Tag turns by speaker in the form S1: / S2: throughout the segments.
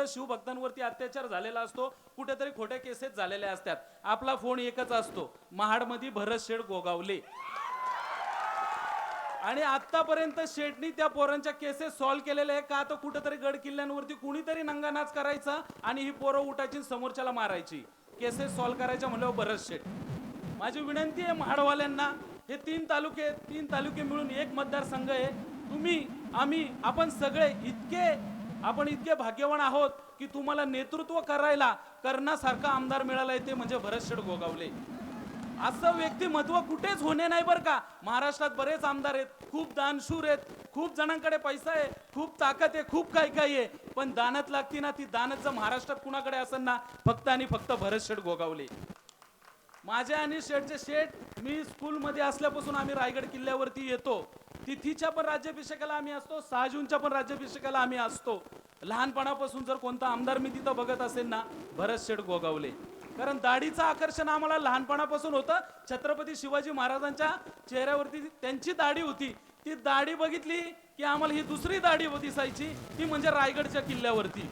S1: कुठं शिवभक्तांवरती अत्याचार झालेला असतो कुठेतरी खोट्या केसेस झालेल्या असतात. आपला फोन एकच असतो महाडमध्ये भरत शेड गोगावले. आणि आतापर्यंत शेटनी त्या पोरांच्या केसेस सॉल्व्ह केलेल्या आहे का तर कुठेतरी गड किल्ल्यांवरती कुणीतरी नंगानाच करायचा आणि ही पोरं उठायची समोरच्याला मारायची. केसेस सॉल्व्ह करायच्या म्हणल्यावर भरत शेट माझी विनंती आहे महाडवाल्यांना हे तीन तालुके तीन तालुके मिळून एक मतदारसंघ आहे. तुम्ही आम्ही आपण सगळे इतके आपण इतके भाग्यवान आहोत की तुम्हाला नेतृत्व करायला करण्यासारखा आमदार मिळालाय ते म्हणजे भरतशेठ गोगावले. असं व्यक्तिमत्व कुठेच होणे नाही बरं का. महाराष्ट्रात बरेच आमदार आहेत खूप दानशूर आहेत खूप जणांकडे पैसा आहे खूप ताकद आहे खूप काही काही आहे. पण दानत लागती ना ती दानत जर महाराष्ट्रात कुणाकडे असेल ना फक्त आणि फक्त भरत शेठ गोगावले. माझ्या आणि शेठचे शेठ मी स्कूलमध्ये असल्यापासून आम्ही रायगड किल्ल्यावरती येतो. तिथीच्या पण राज्याभिषेकाला आम्ही असतो सहा जूनच्या पण राज्याभिषेकाला आम्ही असतो. लहानपणापासून जर कोणता आमदार मी तिथं बघत असेल ना भरत शेठ गोगावले. कारण दाढीचं आकर्षण आम्हाला लहानपणापासून होतं. छत्रपती शिवाजी महाराजांच्या चेहऱ्यावरती त्यांची दाढी होती. ती दाढी बघितली की आम्हाला ही दुसरी दाढी दिसायची ती म्हणजे रायगडच्या किल्ल्यावरती.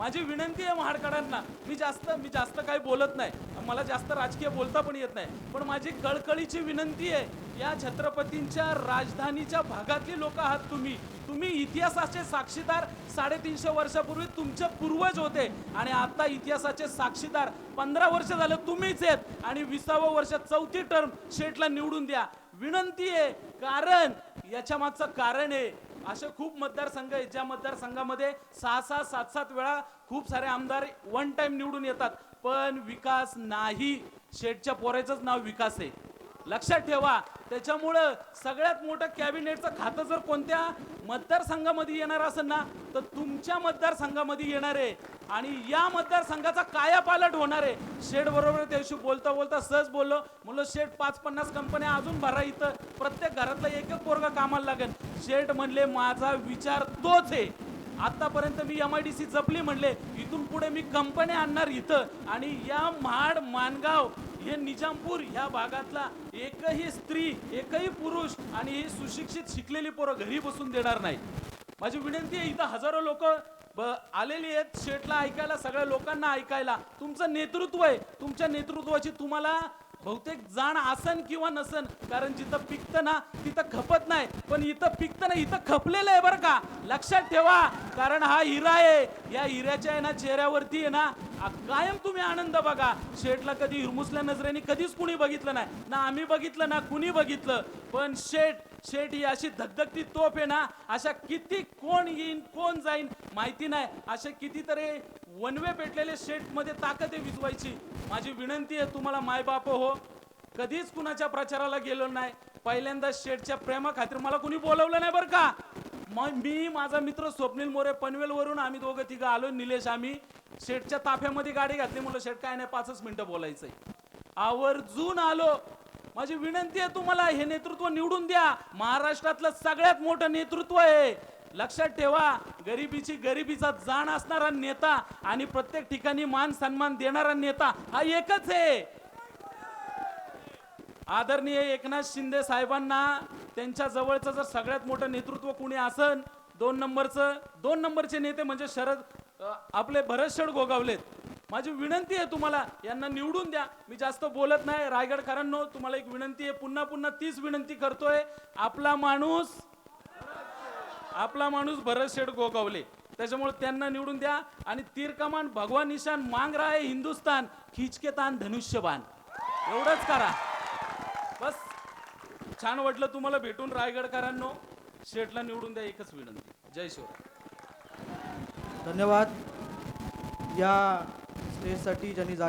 S1: माझी विनंती आहे महाडकरांना मी जास्त मी जास्त काही बोलत नाही. मला जास्त राजकीय बोलता पण येत नाही. पण माझी कळकळीची विनंती आहे या छत्रपतींच्या राजधानीच्या भागातली लोक आहात तुम्ही. तुम्ही इतिहासाचे साक्षीदार साडेतीनशे वर्षापूर्वी तुमचे पूर्वज होते. आणि आता इतिहासाचे साक्षीदार पंधरा वर्ष झालं तुम्हीच आहेत. आणि विसावं वर्ष चौथी टर्म शेटला निवडून द्या. विनंती आहे कारण याच्या मागचं कारण आहे असे खूप मतदारसंघ आहेत ज्या मतदारसंघामध्ये सहा सहा सात सात वेळा खूप सारे आमदार वन टाइम निवडून येतात. पण विकास नाही. शेठच्या पोरायचंच नाव विकास आहे. लक्षात ठेवा. त्याच्यामुळं सगळ्यात मोठं कॅबिनेटचं खातं जर कोणत्या मतदारसंघामध्ये येणार असेल ना तर तुमच्या मतदारसंघामध्ये येणार आहे. आणि या मतदारसंघाचा कायापालट होणार आहे. शेड बरोबर त्या दिवशी बोलता बोलता सहज बोललो. म्हणलं शेड पाच पन्नास कंपन्या अजून भरा इथं. प्रत्येक घरातला एक एक पोरगा कामाला लागेल. शेड म्हणले माझा विचार तोच आहे. आतापर्यंत मी एम आय डी सी जपली म्हणले इथून पुढे मी कंपन्या आणणार इथं. आणि या महाड मानगाव हे निजामपूर ह्या भागातला एकही स्त्री एकही पुरुष आणि ही सुशिक्षित शिकलेली पोरं घरी बसून देणार नाही. माझी विनंती आहे इथं हजारो लोक आलेली आहेत शेटला ऐकायला सगळ्या लोकांना ऐकायला. तुमचं नेतृत्व आहे. तुमच्या नेतृत्वाची तुम्हाला बहुतेक जाण आसन किंवा नसन कारण जिथं पिकतं ना तिथं खपत नाही. पण इथं पिकतं ना इथं खपलेलं आहे बरं का. लक्षात ठेवा कारण हा हिरा आहे. या हिऱ्याच्या आहे ना चेहऱ्यावरती आहे ना आ- कायम तुम्ही आनंद बघा. शेठला कधी हिरमुसल्या नजरेने कधीच कुणी बघितलं नाही. ना आम्ही बघितलं ना कुणी बघितलं. पण शेठ शेठ ही अशी धगधगती तोफ आहे ना अशा किती कोण येईन कोण जाईन माहिती नाही. असे कितीतरी वनवे पेटलेले शेठमध्ये ताकद आहे विजवायची. माझी विनंती आहे तुम्हाला मायबाप हो. कधीच कुणाच्या प्रचाराला गेलो नाही. पहिल्यांदा शेठच्या प्रेमा खातीर मला कुणी बोलवलं नाही बरं का? मग मी माझा मित्र स्वप्नील मोरे पनवेल वरून आम्ही दोघं तिघं आलो. निलेश आम्ही शेठच्या ताफ्यामध्ये गाडी घातली. म्हणलं शेठ काय नाही पाचच मिनिटं बोलायचंय. आवर्जून आलो. माझी विनंती आहे तुम्हाला हे नेतृत्व निवडून द्या. महाराष्ट्रातलं सगळ्यात मोठं नेतृत्व आहे. लक्षात ठेवा गरिबीची गरिबीचा जाण असणारा नेता आणि प्रत्येक ठिकाणी मान सन्मान देणारा नेता हा एकच आहे. आदरणीय एकनाथ शिंदे साहेबांना त्यांच्या जवळचं जर सगळ्यात मोठं नेतृत्व कुणी असन दोन नंबरचं दोन नंबरचे नेते म्हणजे शरद आपले भरतशेड गोगावलेत. माझी विनंती आहे तुम्हाला यांना निवडून द्या. मी जास्त बोलत नाही रायगडकरांनो तुम्हाला एक विनंती आहे पुन्हा पुन्हा तीच विनंती करतोय. आपला माणूस आपला माणूस भरत शेठ गोगावले. त्याच्यामुळे त्यांना निवडून द्या. आणि तीर कमान भगवान निशान मांग रहा है हिंदुस्तान खिचके तान धनुष्यबाण. एवढंच करा. बस. छान वाटलं तुम्हाला भेटून रायगडकरांनो. शेठला निवडून द्या एकच विनंती. जय शिवराय.
S2: धन्यवाद. या स्टेजसाठी ज्यांनी जागा